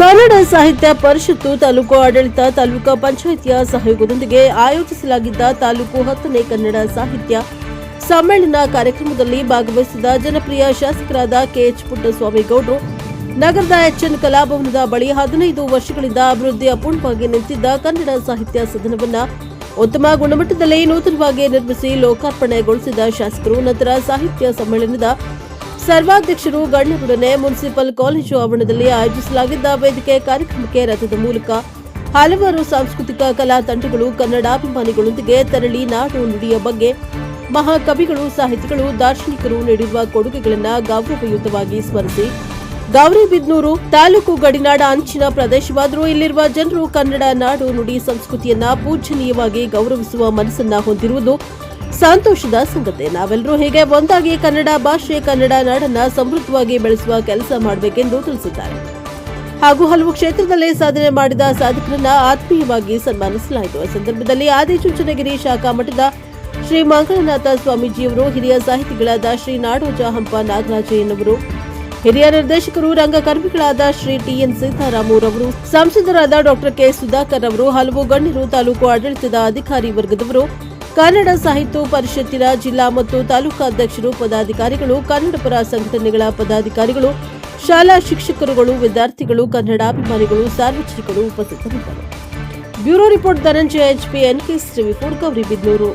ಕನ್ನಡ ಸಾಹಿತ್ಯ ಪರಿಷತ್ತು ತಾಲೂಕು ಆಡಳಿತ ತಾಲೂಕು ಪಂಚಾಯಿತಿಯ ಸಹಯೋಗದೊಂದಿಗೆ ಆಯೋಜಿಸಲಾಗಿದ್ದ ತಾಲೂಕು ಹತ್ತನೇ ಕನ್ನಡ ಸಾಹಿತ್ಯ ಸಮ್ಮೇಳನ ಕಾರ್ಯಕ್ರಮದಲ್ಲಿ ಭಾಗವಹಿಸಿದ ಜನಪ್ರಿಯ ಶಾಸಕರಾದ ಕೆಎಚ್ ಪುಟ್ಟಸ್ವಾಮಿ ಗೌಡ್ರು ನಗರದ ಎಚ್ಎನ್ ಕಲಾಭವನದ ಬಳಿ ಹದಿನೈದು ವರ್ಷಗಳಿಂದ ಅಭಿವೃದ್ಧಿ ಅಪೂರ್ಣವಾಗಿ ನಿಂತಿದ್ದ ಕನ್ನಡ ಸಾಹಿತ್ಯ ಸದನವನ್ನ ಉತ್ತಮ ಗುಣಮಟ್ಟದಲ್ಲಿ ನೂತನವಾಗಿ ನಿರ್ಮಿಸಿ ಲೋಕಾರ್ಪಣೆಗೊಳಿಸಿದ ಶಾಸಕರು, ನಂತರ ಸಾಹಿತ್ಯ ಸಮ್ಮೇಳನದ ಸರ್ವಾಧ್ಯಕ್ಷರು ಗಣ್ಯರೊಡನೆ ಮುನ್ಸಿಪಲ್ ಕಾಲೇಜು ಆವರಣದಲ್ಲಿ ಆಯೋಜಿಸಲಾಗಿದ್ದ ವೇದಿಕೆ ಕಾರ್ಯಕ್ರಮಕ್ಕೆ ರಥದ ಮೂಲಕ ಹಲವಾರು ಸಾಂಸ್ಕೃತಿಕ ಕಲಾ ತಂಡಗಳು, ಕನ್ನಡಾಭಿಮಾನಿಗಳೊಂದಿಗೆ ತೆರಳಿ ನಾಡು ನುಡಿಯ ಬಗ್ಗೆ ಮಹಾಕವಿಗಳು, ಸಾಹಿತಿಗಳು, ದಾರ್ಶನಿಕರು ನೀಡಿರುವ ಕೊಡುಗೆಗಳನ್ನು ಗೌರವಯುತವಾಗಿ ಸ್ಮರಿಸಿ ಗೌರಿಬಿದ್ನೂರು ತಾಲೂಕು ಗಡಿನಾಡ ಅಂಚಿನ ಪ್ರದೇಶವಾದರೂ ಇಲ್ಲಿರುವ ಜನರು ಕನ್ನಡ ನಾಡು ನುಡಿ ಸಂಸ್ಕೃತಿಯನ್ನ ಪೂಜನೀಯವಾಗಿ ಗೌರವಿಸುವ ಮನಸ್ಸನ್ನ ಹೊಂದಿರುವುದು ಸಂತೋಷದ ಸಂಗತಿ. ನಾವೆಲ್ಲರೂ ಹೀಗೆ ಒಂದಾಗಿ ಕನ್ನಡ ಭಾಷೆ, ಕನ್ನಡ ನಾಡನ್ನ ಸಮೃದ್ಧವಾಗಿ ಬೆಳೆಸುವ ಕೆಲಸ ಮಾಡಬೇಕೆಂದು ತಿಳಿಸಿದ್ದಾರೆ. ಹಾಗೂ ಹಲವು ಕ್ಷೇತ್ರದಲ್ಲಿ ಸಾಧನೆ ಮಾಡಿದ ಸಾಧಕರನ್ನ ಆತ್ಮೀಯವಾಗಿ ಸನ್ಮಾನಿಸಲಾಯಿತು. ಈ ಸಂದರ್ಭದಲ್ಲಿ ಆದಿಚುಂಚನಗಿರಿ ಶಾಖಾ ಮಠದ ಶ್ರೀ ಮಂಗಳನಾಥ ಸ್ವಾಮೀಜಿಯವರು, ಹಿರಿಯ ಸಾಹಿತಿಗಳಾದ ಶ್ರೀ ನಾಡೋಜ ಹಂಪ ನಾಗರಾಜಯ್ಯನವರು ಹಿರಿಯ ನಿರ್ದೇಶಕರು ರಂಗಕರ್ಮಿಗಳಾದ ಶ್ರೀ ಟಿಎನ್ ಸೀತಾರಾಮುರವರು ಸಂಸದರಾದ ಡಾಕ್ಟರ್ ಕೆ. ಸುಧಾಕರ್ ಅವರು, ಹಲವು ಗಣ್ಯರು, ತಾಲೂಕು ಆಡಳಿತದ ಅಧಿಕಾರಿ ವರ್ಗದವರು, ಕನ್ನಡ ಸಾಹಿತ್ಯ ಪರಿಷತ್ತಿನ ಜಿಲ್ಲಾ ಮತ್ತು ತಾಲೂಕು ಅಧ್ಯಕ್ಷರು, ಪದಾಧಿಕಾರಿಗಳು, ಕನ್ನಡಪರ ಸಂಘಟನೆಗಳ ಪದಾಧಿಕಾರಿಗಳು, ಶಾಲಾ ಶಿಕ್ಷಕರುಗಳು, ವಿದ್ಯಾರ್ಥಿಗಳು, ಕನ್ನಡಾಭಿಮಾನಿಗಳು, ಸಾರ್ವಜನಿಕರು ಉಪಸ್ಥಿತರಿದ್ದರು. Bureau report Dhananjaya H P N K Gauri Gauribidanur